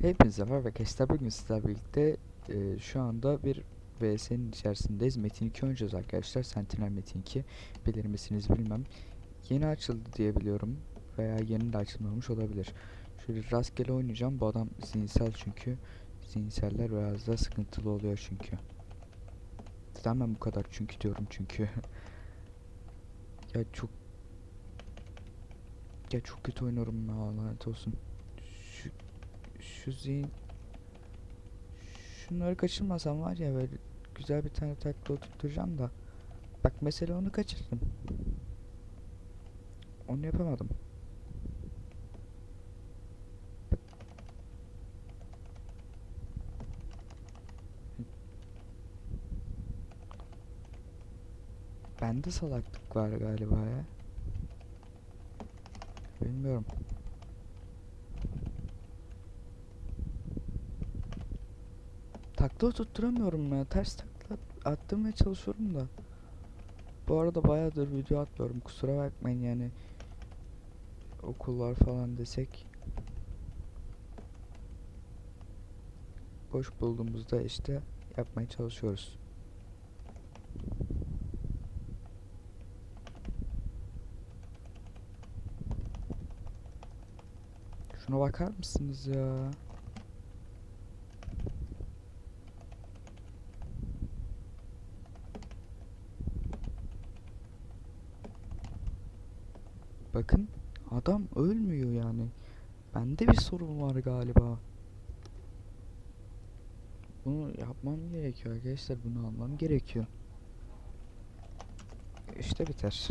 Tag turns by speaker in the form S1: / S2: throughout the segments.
S1: Hepinize merhaba arkadaşlar. Bugün sizlerle birlikte e, şu anda bir VS'nin içerisindeyiz. Metin 2 oynayacağız arkadaşlar. Sentinel Metin 2. Bilir misiniz bilmem. Yeni açıldı diye biliyorum. Veya yeni de açılmamış olabilir. Şöyle rastgele oynayacağım. Bu adam zihinsel çünkü. Zihinseller biraz da sıkıntılı oluyor çünkü. Neden bu kadar çünkü diyorum çünkü. ya çok ya çok kötü oynuyorum ya lanet olsun. Şu zihin şunları kaçırmasam var ya böyle güzel bir tane takla oturtacağım da. Bak mesela onu kaçırdım. Onu yapamadım. Bende salaklık var galiba ya. Bilmiyorum Takla tutturamıyorum ya. Ters takla attırmaya çalışıyorum da. Bu arada bayağıdır video atmıyorum. Kusura bakmayın yani. Okullar falan desek. Boş bulduğumuzda işte yapmaya çalışıyoruz. Şuna bakar mısınız ya? Bakın adam ölmüyor yani. Bende bir sorun var galiba. Bunu yapmam gerekiyor arkadaşlar. Bunu almam gerekiyor. İşte biter.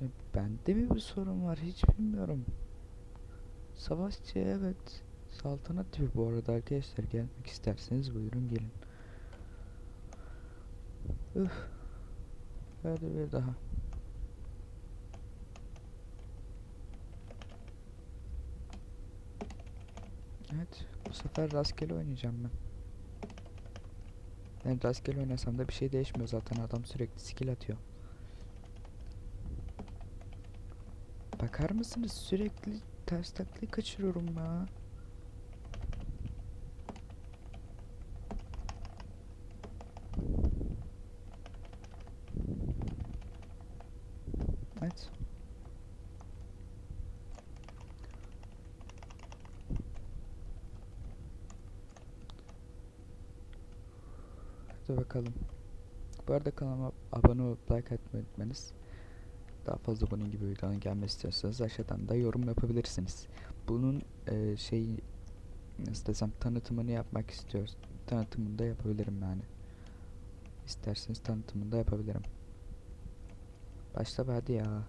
S1: E, Bende mi bir sorun var hiç bilmiyorum. Savaşçı evet. Saltanat tipi bu arada arkadaşlar gelmek isterseniz buyurun gelin. Üf. Hadi bir daha. Evet, bu sefer rastgele oynayacağım ben. Yani rastgele oynasam da bir şey değişmiyor zaten adam sürekli skill atıyor. Bakar mısınız sürekli ters taklayı kaçırıyorum ya. Evet. Hadi bakalım. Bu arada kanalıma abone olup like atmayı unutmayınız. Daha fazla bunun gibi videoların gelmesi istiyorsanız aşağıdan da yorum yapabilirsiniz. Bunun eee şey nasıl desem tanıtımını yapmak istiyoruz. Tanıtımını da yapabilirim yani. İsterseniz tanıtımını da yapabilirim. Başla hadi ya.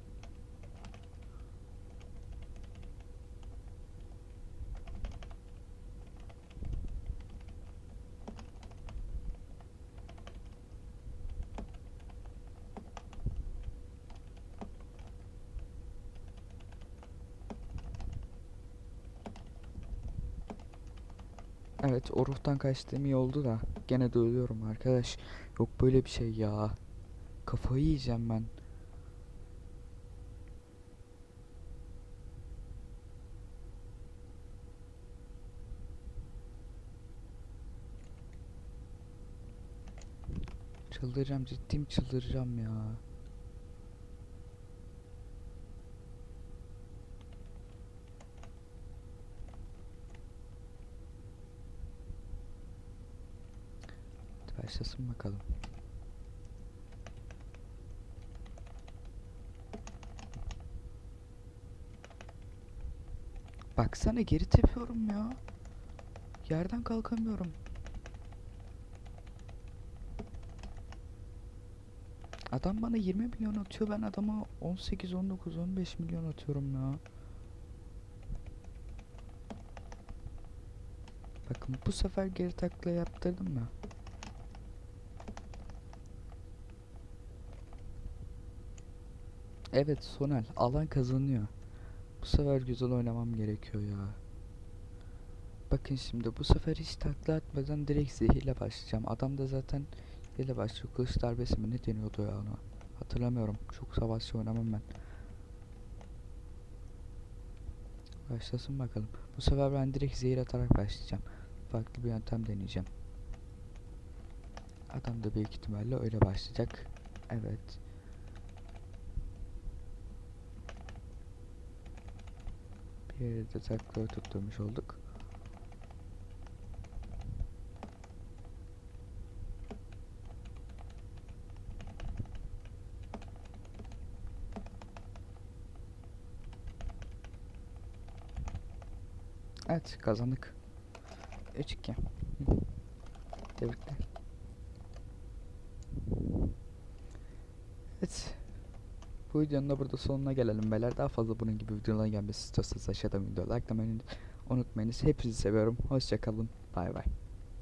S1: Evet o ruhtan kaçtığım iyi oldu da gene de ölüyorum arkadaş. Yok böyle bir şey ya. Kafayı yiyeceğim ben. Çıldıracağım ciddiyim çıldıracağım ya. Hadi Başlasın bakalım. Baksana geri tepiyorum ya. Yerden kalkamıyorum. Adam bana 20 milyon atıyor ben adama 18, 19, 15 milyon atıyorum ya. Bakın bu sefer geri takla yaptırdım mı? Evet Sonel alan kazanıyor. Bu sefer güzel oynamam gerekiyor ya. Bakın şimdi bu sefer hiç takla atmadan direkt zehirle başlayacağım. Adam da zaten zehirle başlıyor. Kılıç darbesi mi ne deniyordu ya ona. Hatırlamıyorum. Çok savaşçı oynamam ben. Başlasın bakalım. Bu sefer ben direkt zehir atarak başlayacağım. Farklı bir yöntem deneyeceğim. Adam da büyük ihtimalle öyle başlayacak. Evet. Bir yere de tutturmuş olduk. Evet kazandık. 3-2. Hı. Tebrikler. Evet. Bu videonun da burada sonuna gelelim beyler. Daha fazla bunun gibi videoların gelmesi istiyorsanız aşağıdan video likelamayı unutmayınız. Hepinizi seviyorum. Hoşçakalın. Bay bay.